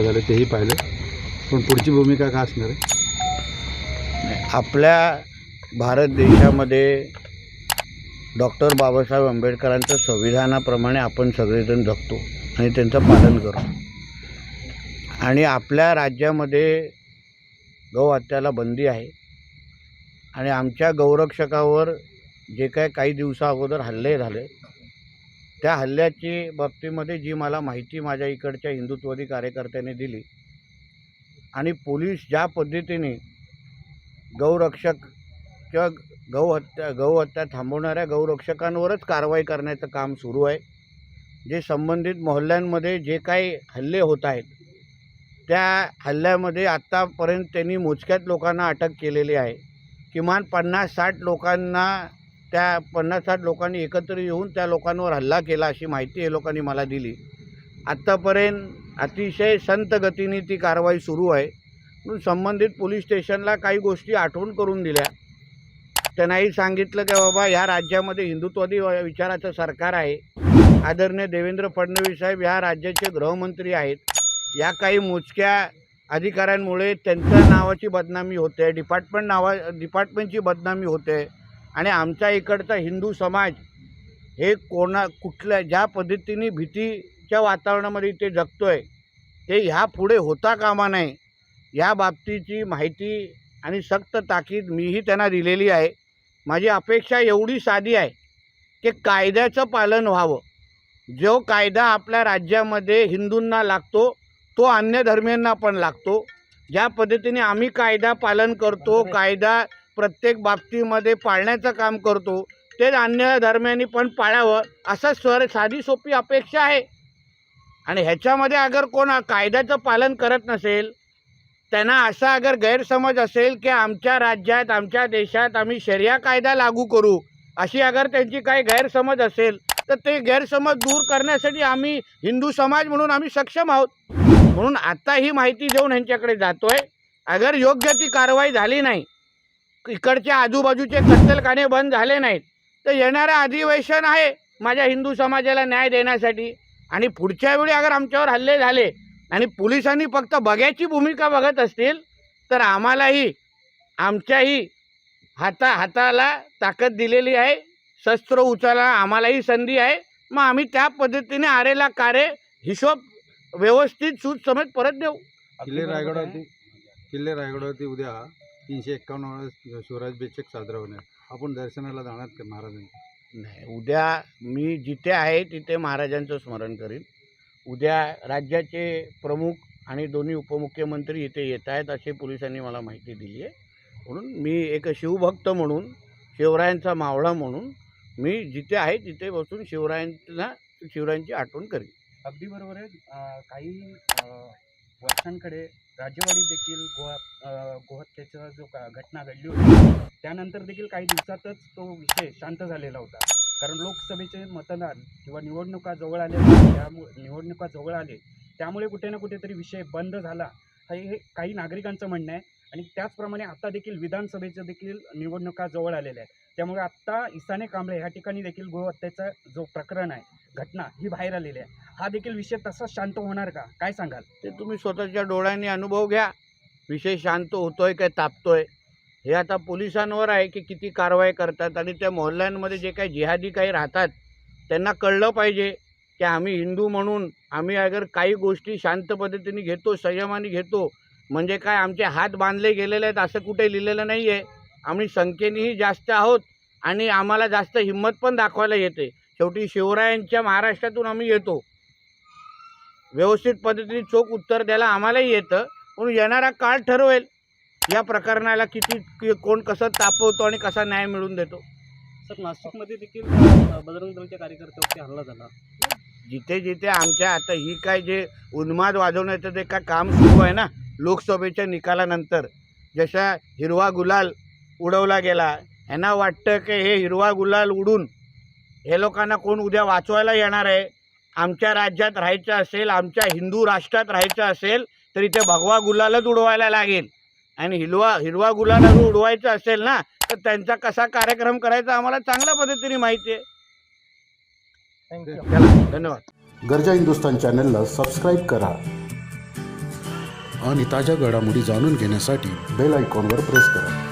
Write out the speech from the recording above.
झाले तेही पाहिलं. पण पुढची भूमिका काय असणार आहे? आपल्या भारत देशामध्ये डॉक्टर बाबासाहेब आंबेडकरांच्या संविधानाप्रमाणे आपण सगळेजण जगतो आणि त्यांचं पालन करतो. आणि आपल्या राज्यामध्ये गौहत्याला बंदी आहे. आणि आमच्या गौरक्षकावर जे काय काही दिवसा अगोदर हल्ले झाले त्या हल्ल्याची बाबतीमध्ये जी मला माहिती माझ्या इकडच्या हिंदुत्ववादी कार्यकर्त्याने दिली आणि पोलीस ज्या पद्धतीने गौरक्षक किंवा गौहत्या गौहत्या थांबवणाऱ्या गौरक्षकांवरच कारवाई करण्याचं काम सुरू आहे. जे संबंधित मोहल्ल्यांमध्ये जे काही हल्ले होत आहेत त्या हल्ल्यामध्ये आत्तापर्यंत त्यांनी मोजक्यात लोकांना अटक केलेली आहे. किमान पन्नास साठ लोकांना त्या पन्नास साठ लोकांनी एकत्र येऊन त्या लोकांवर हल्ला केला अशी माहिती हे लोकांनी मला दिली. आत्तापर्यंत अतिशय संत गतीने ती कारवाई सुरू आहे. म्हणून संबंधित पोलीस स्टेशनला काही गोष्टी आठवण करून दिल्या. त्यांनाही सांगितलं की बाबा ह्या राज्यामध्ये हिंदुत्ववादी विचाराचं सरकार आहे. आदरणीय देवेंद्र फडणवीस साहेब ह्या राज्याचे गृहमंत्री आहेत. या काही मोजक्या अधिकाऱ्यांमुळे त्यांच्या नावाची बदनामी होते डिपार्टमेंट नावा डिपार्टमेंटची बदनामी होते. आणि आमच्या इकडचा हिंदू समाज हे कोणा कुठल्या ज्या पद्धतीने भीतीच्या वातावरणामध्ये ते आहे ते ह्या पुढे होता कामा नये या बाबतीची माहिती आणि सक्त ताकीद मीही त्यांना दिलेली आहे. माझी अपेक्षा एवढी साधी आहे की कायद्याचं पालन व्हावं. जो कायदा आपल्या राज्यामध्ये हिंदूंना लागतो तो अन्य धर्मियांना पण लागतो. ज्या पद्धतीने आम्ही कायदा पालन करतो कायदा प्रत्येक बाबतीमध्ये पाळण्याचं काम करतो. तेच अन्य धर्मियांनी पण पाळावं असं स्वर साधी सोपी अपेक्षा आहे. आणि ह्याच्यामध्ये अगर कोण कायद्याचं पालन करत नसेल त्यांना असा अगर गैरसमज असेल की आमच्या राज्यात आमच्या देशात आम्ही शर्या कायदा लागू करू अशी अगर त्यांची काही गैरसमज असेल तर ते गैरसमज दूर करण्यासाठी आम्ही हिंदू समाज म्हणून आम्ही सक्षम आहोत. म्हणून आता ही माहिती देऊन ह्यांच्याकडे जातोय. अगर योग्य ती कारवाई झाली नाही इकडच्या आजूबाजूचे कत्तलखाने बंद झाले नाहीत. तर येणारं अधिवेशन आहे माझ्या हिंदू समाजाला न्याय देण्यासाठी. आणि पुढच्या वेळी अगर आमच्यावर हल्ले झाले आणि पोलिसांनी फक्त बघ्याची भूमिका बघत असतील तर आम्हालाही आमच्याही हाता हाताला ताकद दिलेली आहे. शस्त्र उचलायला आम्हालाही संधी आहे. मग आम्ही त्या पद्धतीने आरेला कार्य हिशोब व्यवस्थित सूट समेत परत देऊ. किल्ले रायगडावरती किल्ले रायगडावरती उद्या तीनशे एक्कावन्न शिवराज बेचक साजरा होणार. आपण दर्शनाला जाणार का महाराजांच्या नाही उद्या मी जिथे आहे तिथे महाराजांचं स्मरण करीन. उद्या राज्याचे प्रमुख आणि दोन्ही उपमुख्यमंत्री इथे येत आहेत असे पोलिसांनी मला माहिती दिली आहे. म्हणून मी एक शिवभक्त म्हणून शिवरायांचा मावळा म्हणून मी जिथे आहे तिथे बसून शिवरायांना शिवरायांची आठवण करीन. अगदी बरोबर आहे. काही वर्षांकडे राजेवाडी देखील गोवा गोहत्येचा जो का घटना घडली होती त्यानंतर देखील काही दिवसातच तो विषय शांत झालेला होता. कारण लोकसभेचे मतदान किंवा निवडणुका जवळ आले त्यामुळे निवडणुका जवळ आले त्यामुळे कुठे ना कुठेतरी विषय बंद झाला. हे हे काही नागरिकांचं म्हणणं आहे. आणि त्याचप्रमाणे आता देखील विधानसभेचं देखील निवडणुका जवळ आलेल्या आहेत. त्यामुळे आत्ता इसाने कांबळे ह्या ठिकाणी देखील गोहत्येचा जो प्रकरण आहे घटना ही बाहेर आलेली आहे. हा देखील विषय तसाच शांत होणार का? काय सांगाल? ते तुम्ही स्वतःच्या डोळ्यांनी अनुभव घ्या. विषय शांत होतोय काय तापतोय? हे आता पोलिसांवर आहे की किती कारवाई करतात आणि त्या मोहल्ल्यांमध्ये जे काही जिहादी काही राहतात त्यांना कळलं पाहिजे की आम्ही हिंदू म्हणून आम्ही अगर काही गोष्टी शांत पद्धतीने घेतो संयमाने घेतो म्हणजे काय आमचे हात बांधले गेलेले आहेत असं कुठे लिहिलेलं नाही आहे आम्ही संख्येनेही जास्त आहोत आणि आम्हाला जास्त हिंमत पण दाखवायला येते. शेवटी शिवरायांच्या महाराष्ट्रातून आम्ही येतो. व्यवस्थित पद्धतीने चोख उत्तर द्यायला आम्हालाही येतं म्हणून येणारा काळ ठरवेल. या प्रकरणाला किती कोण कसं तापवतो आणि कसा न्याय मिळवून देतो. सर नाशिकमध्ये देखील बजरंग दलच्या कार्यकर्त्यावरती हल्ला झाला. जिथे जिथे आमच्या आता ही काय जे उन्माद वाजवण्याचं ते काय काम सुरू आहे ना लोकसभेच्या निकालानंतर जसा हिरवा गुलाल उडवला गेला. ह्यांना वाटतं की हे हिरवा गुलाल उडून हे लोकांना कोण उद्या वाचवायला येणार आहे? आमच्या राज्यात राहायचं असेल आमच्या हिंदू राष्ट्रात राहायचं असेल तर इथे भगवा गुलालच उडवायला लागेल. आणि हिरवा हिरवा गुलाल जर उडवायचं असेल ना तर त्यांचा कसा कार्यक्रम करायचा आम्हाला चांगल्या पद्धतीने माहिती आहे. धन्यवाद. गरजा हिंदुस्तान चॅनलला सबस्क्राईब करा आणि ताज्या घडामोडी जाणून घेण्यासाठी बेल आयकॉनवर प्रेस करा.